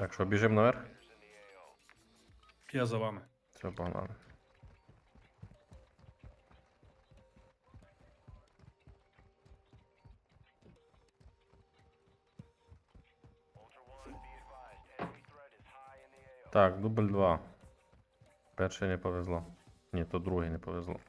Так що, біжимо наверх? Я за вами. Все, погнали. Так, дубль 2. Перший не повезло. Ні, то другий не повезло.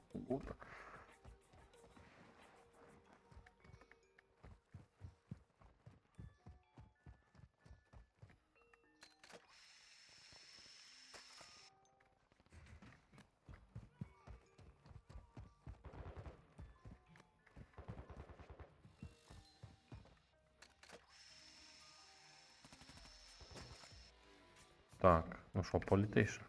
Так, ну що, політиш?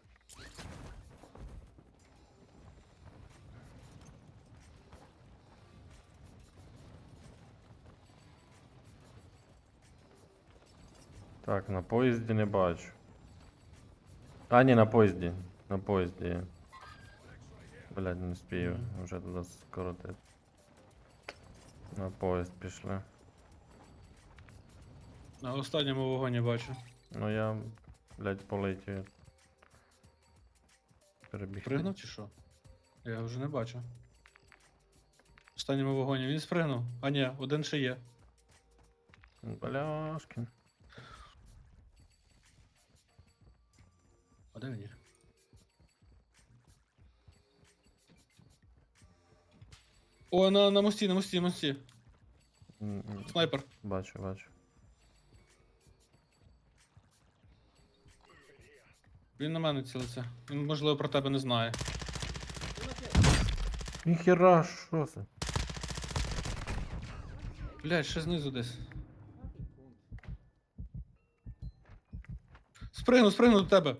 Так, на поїзді не бачу. А, ні, на поїзді. На поїзді. є. Блядь, не спію. Вже туди скоротити. На поїзд пішли. На останньому вагоні бачу. Ну я, блядь, полетів. Перебіг. Пригнув чи що? Я вже не бачу. В останньому вагоні він спригнув. А ні, один ще є. Бляшкін. А де він є? О, на, на мості, на мості, на мості. М, м, Снайпер. Бачу, бачу. Він на мене цілиться. Він, можливо, про тебе не знає. Ніхера, що це? Блядь, ще знизу десь. Спригнув, спригнув до тебе.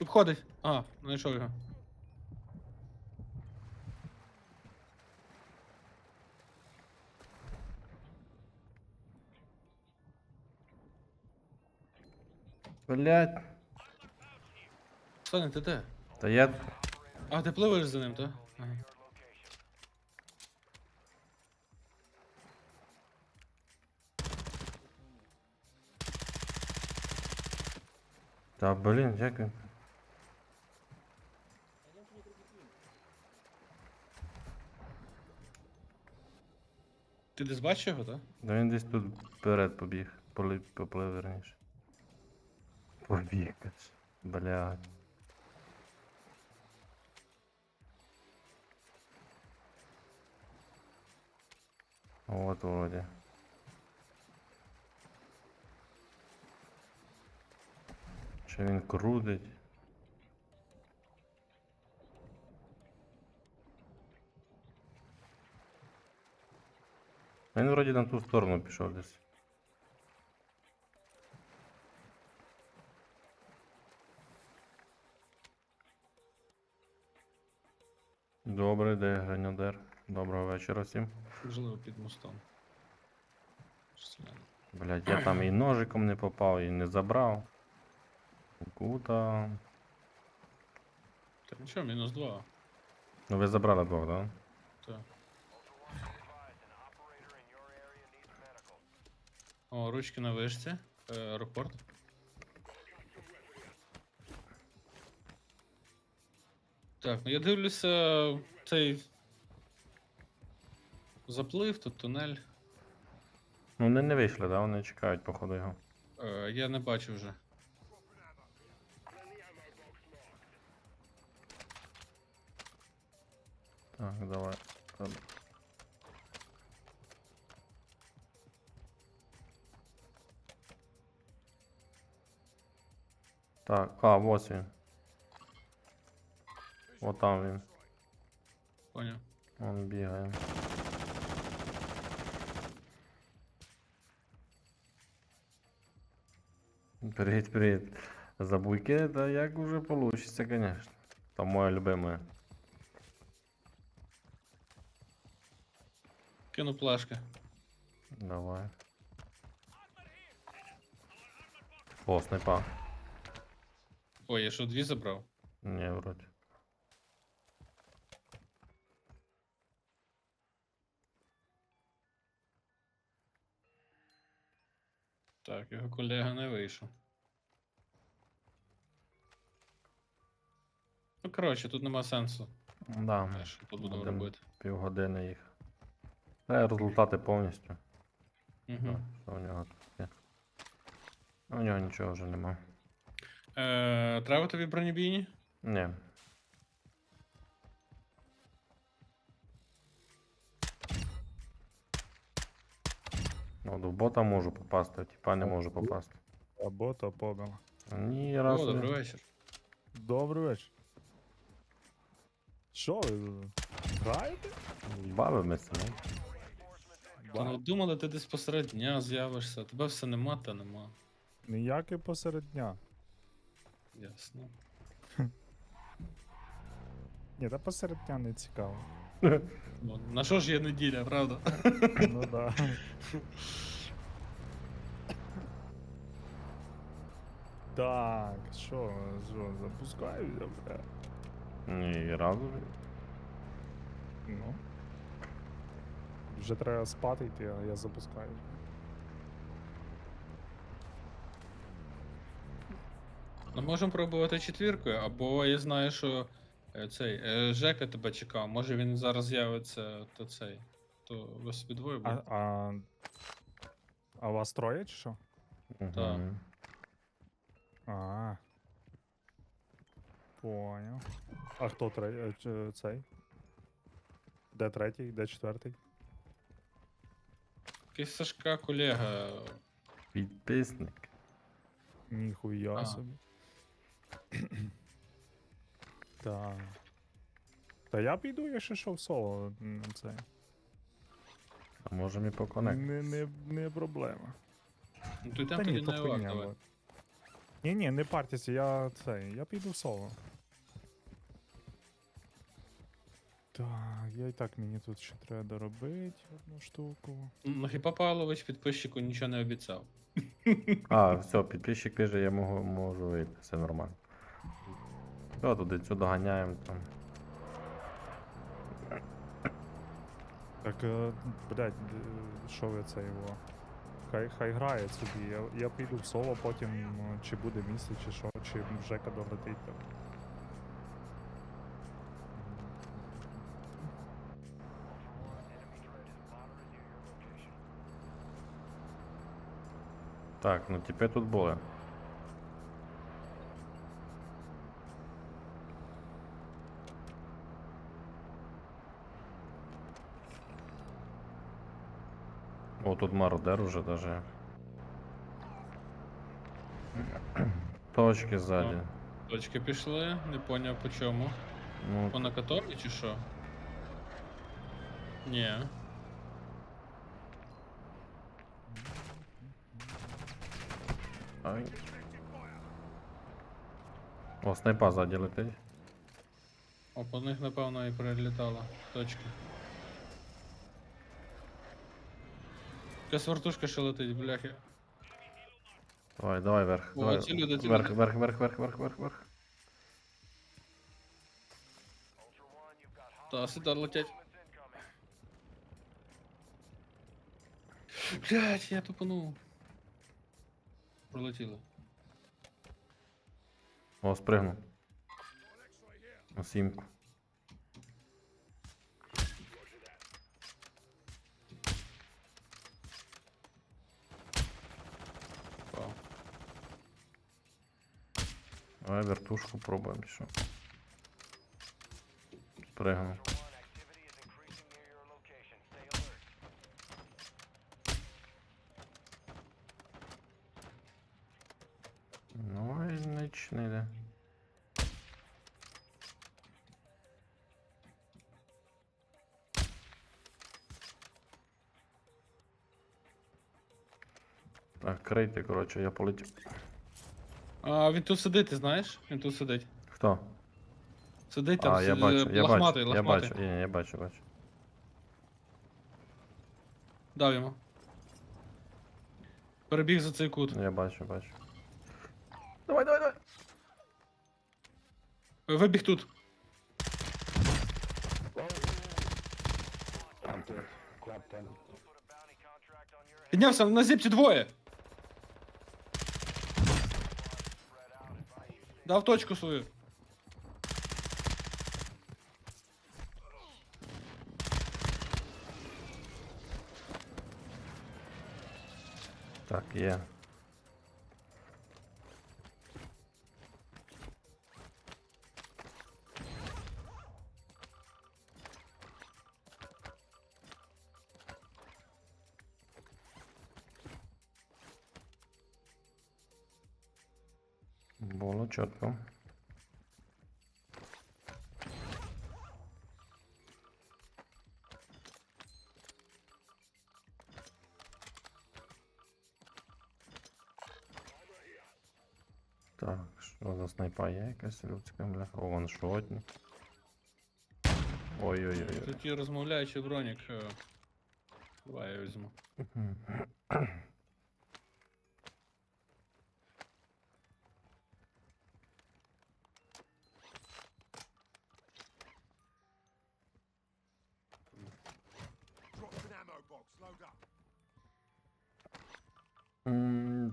Обходить. А, знайшов його. Блядь. Саня, ти де? Та я. А, ти пливеш за ним, так? Та блін, як він. Ти десь бачив його, так? Да він десь тут вперед побіг. Поли... Поплив верніше. Побіг. каже. Блядь. Вот вроде. Чи він крутить? Він вроді на ту сторону пішов десь. Добре, де гранадер. Доброго вечора всім. Можливо, під мостом. Блять, я там і ножиком не попав, і не забрав. Кута. Та нічого, мінус два. Ну ви забрали двох, так? Да? Так. О, ручки на вишці. Е, Аеропорт. Так, ну я дивлюся цей. Заплив, тут тунель. Ну вони не вийшли, да? Вони чекають, походу, його. Е, я не бачу вже. Так, давай. Там. Так, а, ось він. От там він. Поняв. Он бігає. Привіт, привіт. Забуйки, да як уже получится, конечно. Там моя любимая. Кину плашки. Давай. О, снайпа. Ой, я що, дві забрав? Не, вроде. Так, його колега не вийшов. Ну, коротше, тут нема сенсу. Да, Те, що тут будемо Будем. робити. півгодини їх. Та результати повністю. Угу. Що у нього тут є? У нього нічого вже нема. Е, треба тобі бронебійні? Ні. От в бота можу попасти, а типа не можу попасти. Або то побила. Ні, О, раз. добрий не. вечір. Добрий вечір. Що ви граєте? Бавимося, ну. Та ну думали, ти десь посеред дня з'явишся, тебе все нема, та нема. Ніяке посеред дня. Ясно. Ні, та посеред дня не цікаво. Ну, на що ж є неділя, правда? Ну да. Так, що, що, запускаюся, бля. Ні, разу. Ну. Вже треба спати йти, а я запускаю. Ну, можемо пробувати четвіркою, або я знаю, що е, цей е, Жека тебе чекав. Може він зараз з'явиться, то цей. То ви собі двоє А, будете. а, а вас троє чи що? Так. Мгм. А. Понял. А хто тре- е, ч- цей? Де третій, де четвертий? Якийсь Сашка колега. Підписник. Ніхуя А. собі. Так. Та я піду, я ще що в соло на це. А можемо і по. Не, не, не проблема. Ну то йдемо Та тоді ні, то на хуйня. Ні, ні, не партіся, я це, я піду в соло. Так, я і так мені тут ще треба доробити одну штуку. Ну хіба Павлович підписчику нічого не обіцяв. А, все, підписчик пише, я можу, можу вийти, все нормально. Все, туди цю доганяємо там. Так, е, блядь, е, що ви це його? Хай, хай грає собі. Я, я піду в соло, потім ну, чи буде місце, чи що, чи Жека долетить там. Так, ну тепер тут були. Тут мародер уже даже. Точки сзади. Точки пішли, не поняв по чому. Ну, По накатові чи що? Ні. ай. О, снайпа сзади летить. О, по них, напевно, і прилітала. Точки. Якась вертушка ще летить, бляхи. Давай, давай вверх. О, давай. ці люди, ці вверх, люди. вверх, вверх, вверх, вверх, вверх, вверх. Та, сюди летять. Блять, я тупанув. Пролетіли. О, спригнув. На сімку. Давай вертушку пробуємо, що. Спригнув. Ну, і ніч не йде. Так, крийте, коротше, я полетів. А, він тут сидить, ти знаєш? Він тут сидить. Хто? Сидить там а, я с- бачу, я бачу, я лохматий. бачу, ні, я бачу, бачу. Дав йому. Перебіг за цей кут. Я бачу, бачу. Давай, давай, давай. Е, Вибіг тут. Піднявся на зіпці двоє. Дав точку свою. Так, є. Було чітко. Так, що за снайпа є якась людська, бля? О, вон шотні. Ой-ой-ой. Тут є розмовляючий бронік. е, Давай я візьму.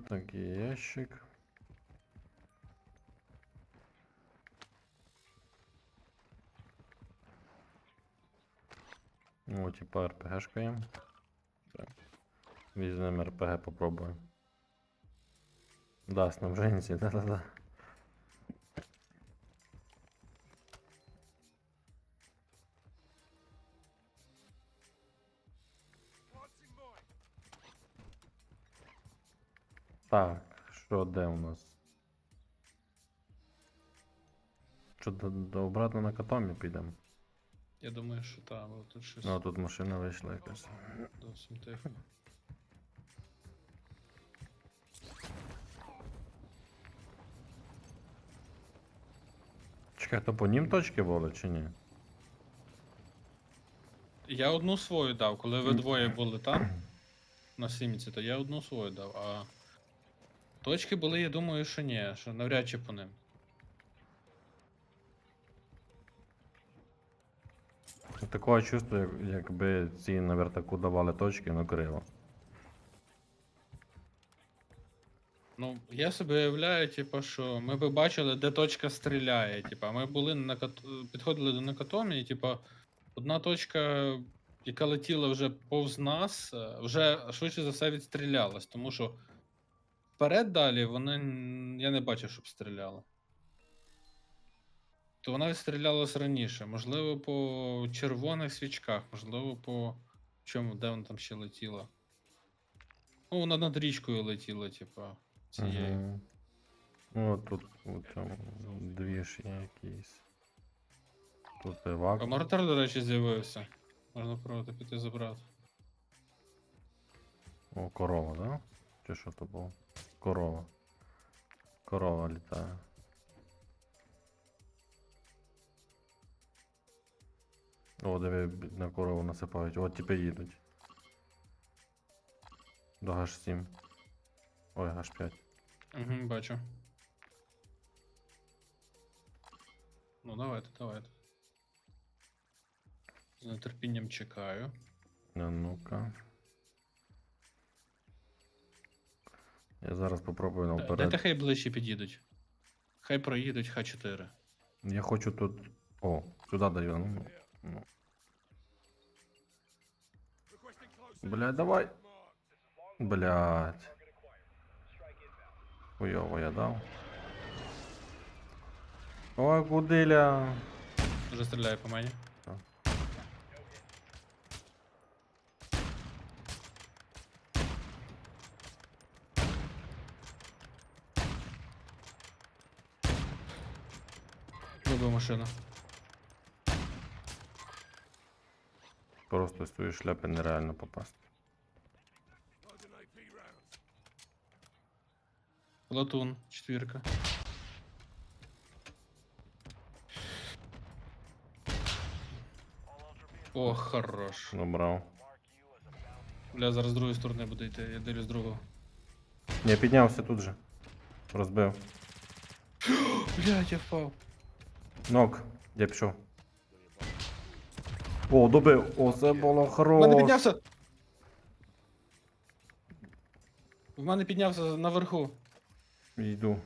Так, ящик. О, типа РПГшка є. Так. Візьмемо РПГ, попробуємо. Да, снабженці, да-да-да. Так, що де у нас? Що до, до обратно на катомі підемо? Я думаю, що так, бо тут щось Ну, тут машина вийшла якась. зовсім тихо. Чекай, то по нім точки були чи ні? Я одну свою дав, коли ви двоє були там на сімці, то я одну свою дав, а точки були, я думаю, що ні, що навряд чи по ним. Такого чувства, як, якби ці на вертаку давали точки, ну криво. Ну, я собі уявляю, типу, що ми би бачили, де точка стріляє. Типу, ми були на кат... підходили до накатомі, і типу, одна точка, яка летіла вже повз нас, е, вже швидше за все відстрілялась, тому що вперед далі вони я не бачив, щоб стріляла. То вона відстрілялась раніше. Можливо, по червоних свічках, можливо, по чому, де вона там ще летіла. Ну, вона над річкою летіла, типа, цією. Мгм. Ну, тут у цьому двіж є якийсь. Тут А евак. мортар, до речі, з'явився. Можна пробувати піти забрати. О, корова, да? Чи що то було? Корова. Корова літає. О, диви, на корову насипають. От тепер їдуть. До H7. Ой, H5. Угу, бачу. Ну, давайте, давайте. З нетерпінням чекаю. Ну, ну-ка. Я зараз попробую Д- наперед. Дайте хай ближче під'їдуть. Хай проїдуть Х4. Я хочу тут. О, сюди даю. Ну, ну. Requesting close. Блядь, давай. Marked. Блядь. Хуйово я дав. Ой, кудиля. Вже стріляє по мені. Так. Люблю машину. Просто з тої шляпи нереально попасти. Loading AP rounds. Платун, четвірка. О, хорош. Добрав. Бля, зараз з другої сторони буде йти, я дивлюсь з другого. Я піднявся тут же. Розбив. Блядь, я впав. Нок. Я пішов. О, добив. О, це було В мене хорош. піднявся! В мене піднявся наверху. Йду.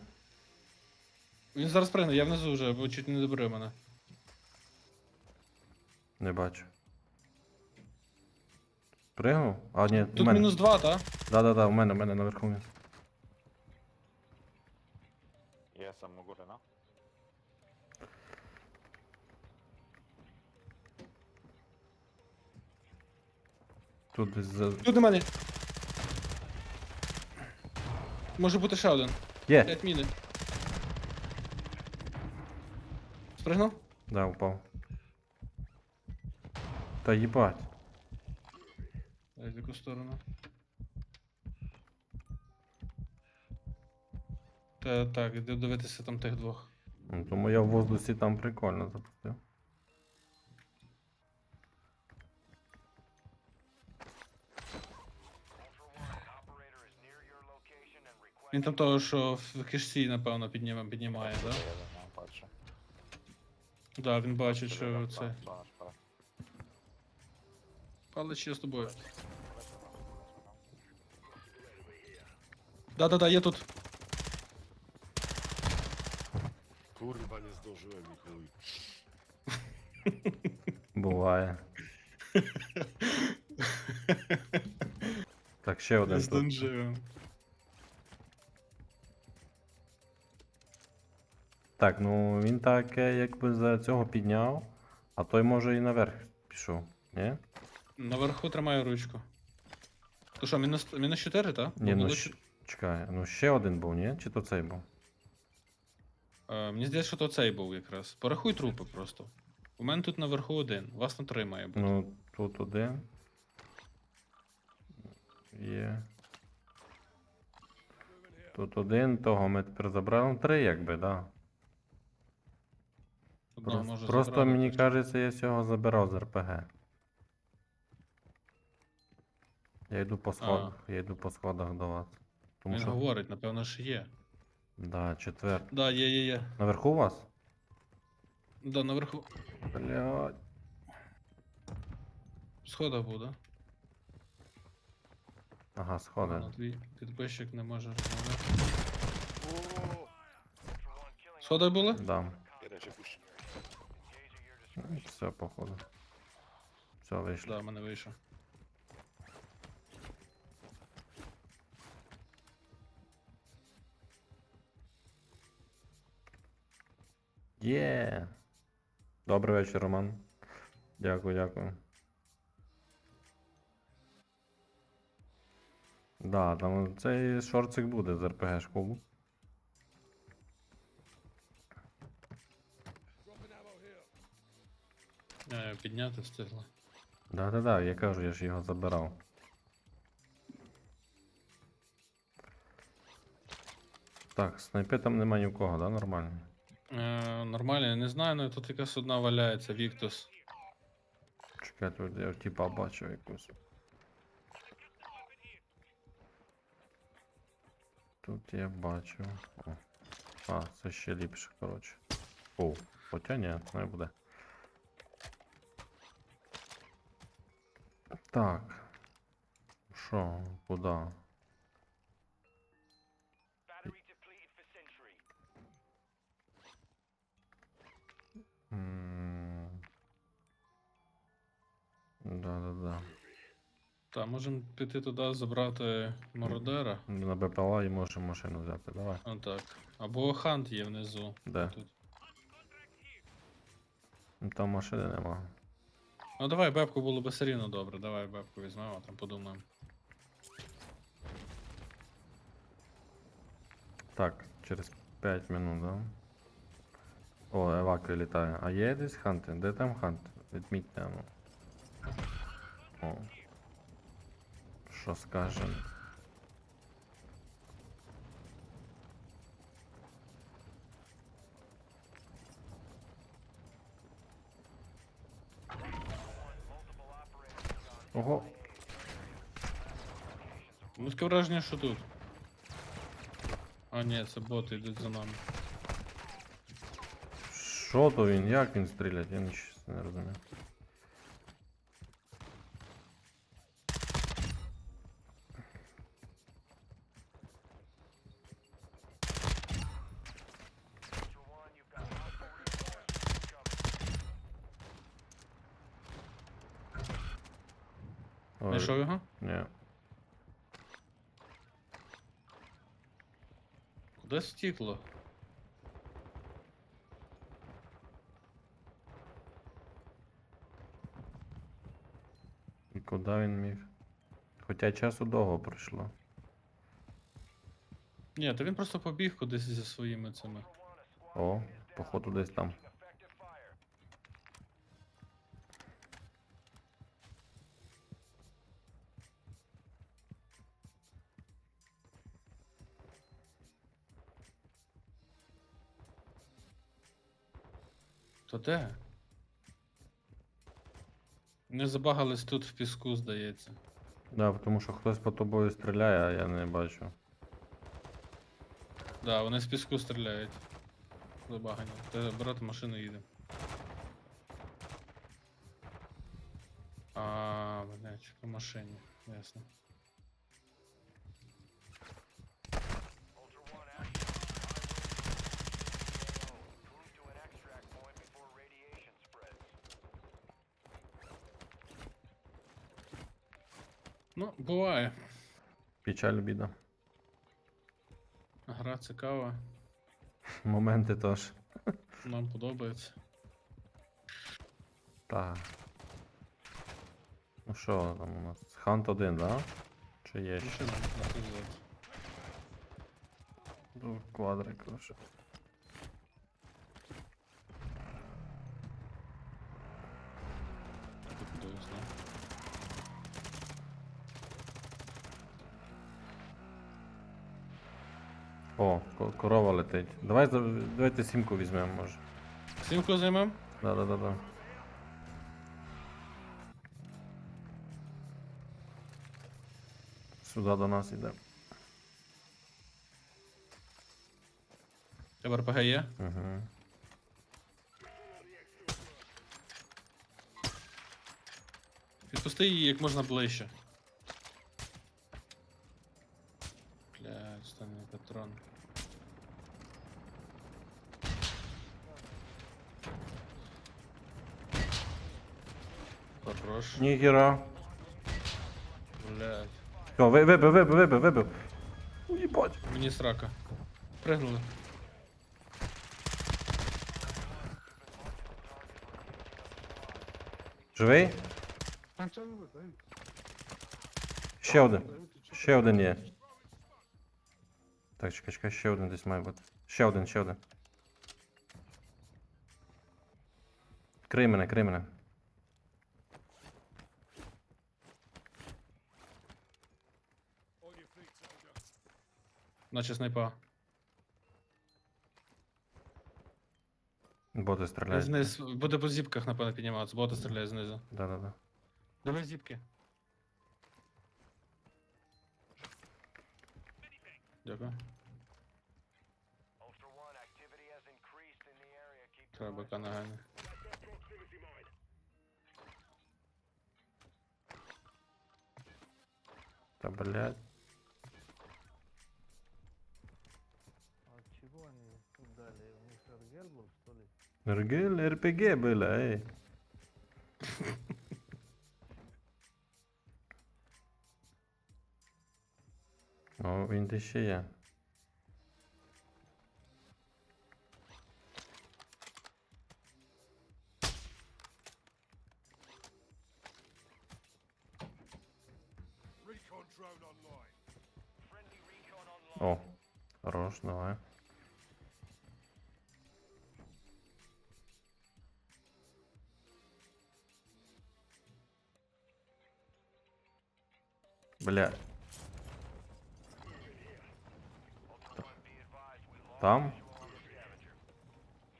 Він зараз пригне, я внизу вже, бо чуть не добрив мене. Не бачу. Пригнув? А, ні, у Тут мене. мінус два, так? Да-да-да, у мене, у мене наверху. він. Тут десь за. Тут на мене. Може бути ще один. Є! 5 міни. Спригнув? Да, упав. Та їбать. Дай в яку сторону. Та так, іди дивитися там тих двох. Ну, Тому я в воздусі там прикольно запустив. Він там того, що в кишці, напевно, підніме, піднімає, так? Да? Так, да, він бачить, що це. Палич, я з тобою. Да-да-да, є тут. Kurwa, nie zdążyłem i chuj. Буває. Так, ще один. тут. Так, ну він так е, якби за цього підняв, а той може і наверх пішов, ні? Наверху тримаю ручку. То що, мінус, мінус 4, так? Ні, ну щ... чекай, ну ще один був, ні? Чи то цей був? Е, мені здається, що то цей був якраз. Порахуй трупи просто. У мене тут наверху один, у вас на три має бути. Ну, тут один. Є. Тут один, того ми тепер забрали. Ну, три, якби, да. Просто, може просто забрати, мені точно. кажеться, я цього забирав з РПГ. Я йду по сходах, я йду по сходах до вас. Тому Він що. говорить, напевно, що є. Да, четвер. Да, є, є, є. Наверху у вас? Да, наверху. Блядь. Схода буде. Ага, сходи. На твій підписчик не може розмовляти. Сходи були? Да. Jeden się puści. Ну, Все, походу. Все, вийшло. Да, в мене вийшов. Є. Добрий вечір, Роман. Дякую, дякую. Да, там цей шорцик буде з РПГ школу. Here. Е, Підняти встигли. Да-да-да, я кажу, я ж його забирав. Так, снайпи там нема ні в кого, да, нормально? Е, нормально, я не знаю, але тут якась одна валяється, Віктус. Чекай, тут я типа бачив якусь. Тут я бачу. О. А, це ще ліпше, коротше. О, хоча ні, не буде. Так. Що, куди? Да-да-да. Та, можемо піти туди забрати мародера. На БПЛА і можемо машину взяти, давай. Отак. Або хант є внизу. Де? Тут. Там машини нема. Ну давай бебку було би все рівно добре. Давай бебку візьмемо, там подумаємо. Так, через 5 минут, да? О, еваки літає. А є десь ханти? Де там хант? Відміть тему. О. Що скажем? Ого, Ну таке враження, що тут. А ні, це боти йдуть за нами. що то він? Як він стрілять? Я нічого не розумію. Знайшов його? Ні. Куди стікло? І куди він міг? Хоча часу довго пройшло. Ні, то він просто побіг кудись зі своїми цими. О, походу десь там. Де? Не забагались тут в піску, здається. Да, тому що хтось по тобою стріляє, а я не бачу. Да, вони з піску стріляють. Забагані. Та брати машину їде. А, блядь, по машині. Ясно. Буває. Печаль біда. Гра цікава, Моменти теж. нам подобається. Так. Ну що там у нас? Хант один, да? Чи є ще? Машина на. Ну, Квадрик лише. Тут подивись, да? О, корова летить. Давай давайте сімку візьмемо, може. Сімку займем? Да, да, да, да. Сюди до нас іде. Тебе РПГ є? Угу. Відпусти її як можна ближче. Блядь, останній патрон. Хорош. Нігера. Блядь. Все, ви- вибив, вибив, вибив, вибив. Уїбать. Мені срака. Пригнули. Живий? Ще один. Ще один є. Так, чекай, чекай, ще один десь має бути. Ще один, ще один. Крий мене, крий мене. Наче снайпа. Боти стріляють. Вниз. Буде по зіпках, напевно, підніматися. Боти стріляють знизу. Да-да-да. Давай зіпки. Дякую. Треба канагальне. Та блядь. Nargil RPG, byle, ej. O, windy się je.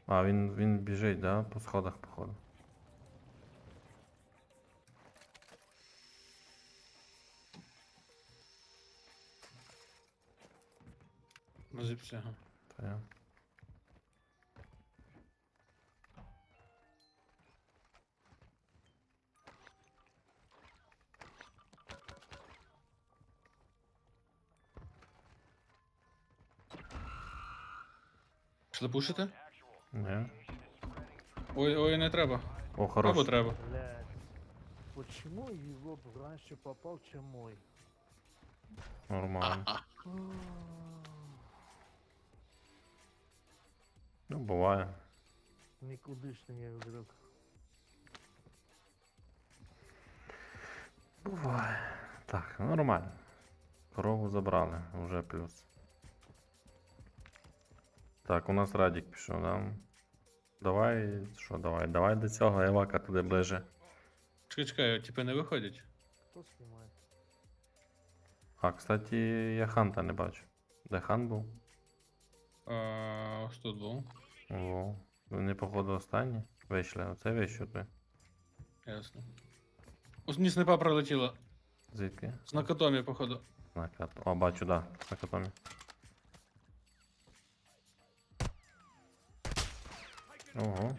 А, він, він біжить, да? По сходах, походу. На зіпці, ага. Та я. Пішли пушити? Не. Ой, ой, не треба. О, Або треба. Блядь. Почему его б раньше попал, чем мой? Нормально. Ну, буває. Никудышный я игрок. Буває. Так, нормально. Корову забрали, вже плюс. Так, у нас Радік пішов, да? Давай, що, давай, давай до цього, Евака туди ближе. Чекай, чекай, типи не виходять. Кто снимает? А, кстати, я Ханта не бачу. Де хан був? А, ось тут був. Во. Вони, походу, останні. Вийшли, оце вийшов ти. Ясно. Ось мені снайпа пролетіла. Звідки? З накатомі, походу. На кат. О, бачу, да, на катомі. Ого.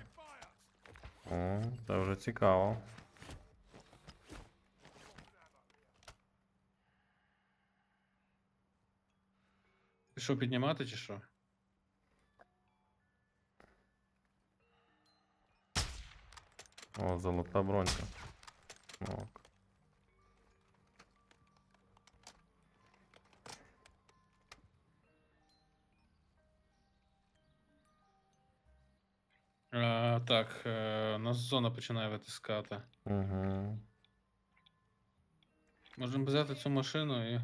О, це вже цікаво. Пішов піднімати чи що? О, золота бронька. Ок. Так, е, нас зона починає витискати. Угу. Можемо взяти цю машину і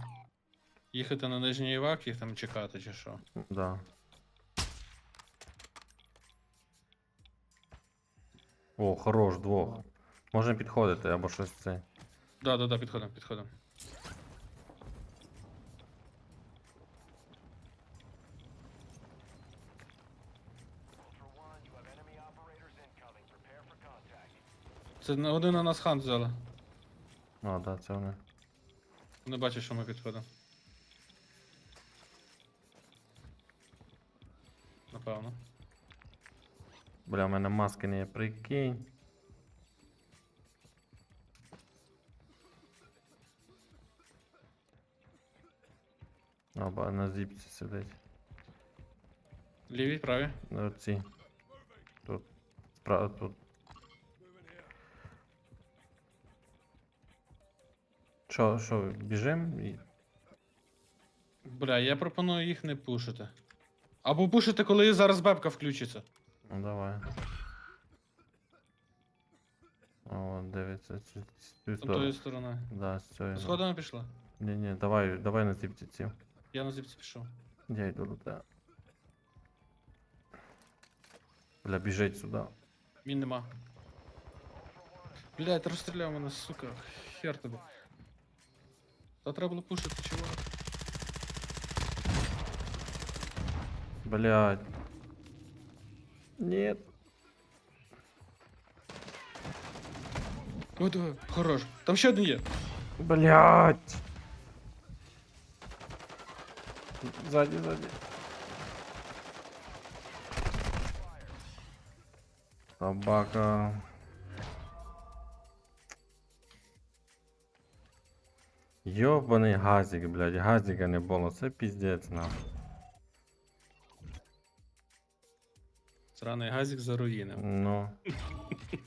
їхати на нижній Івак, їх там чекати, чи що. Да. О, хорош, двох. Можемо підходити або щось це. Да, да, да, підходимо, підходимо. Це не один на нас хан взяли. А, да, це вони. Не бачиш, що ми підходимо. Напевно. Бля, в мене маски не є, прикинь. Оба на зіпці сидить. Ліві, праві. На оці. Тут. Справа тут. Що, що, біжим? І... Бля, я пропоную їх не пушити. Або пушити, коли зараз бебка включиться. Ну давай. О, дивиться цю, цю З тої сторону. сторони. Да, з цієї. Сходами пішла. Ні, ні, давай, давай на зіпці ці. Я на зіпці пішов. Я йду до тебе. Бля, біжить сюди. Мін нема. Блядь, розстріляв мене, сука. Хер тобі. Та треба було пушити, чувак. Блядь. Нет. О, давай, хорош. Там ще один є. Блядь. Сзади, сзади. Собака. Ёбаний газик, блядь, газика не було, це піздець нахуй. Сраний газик заруїнив. Ну.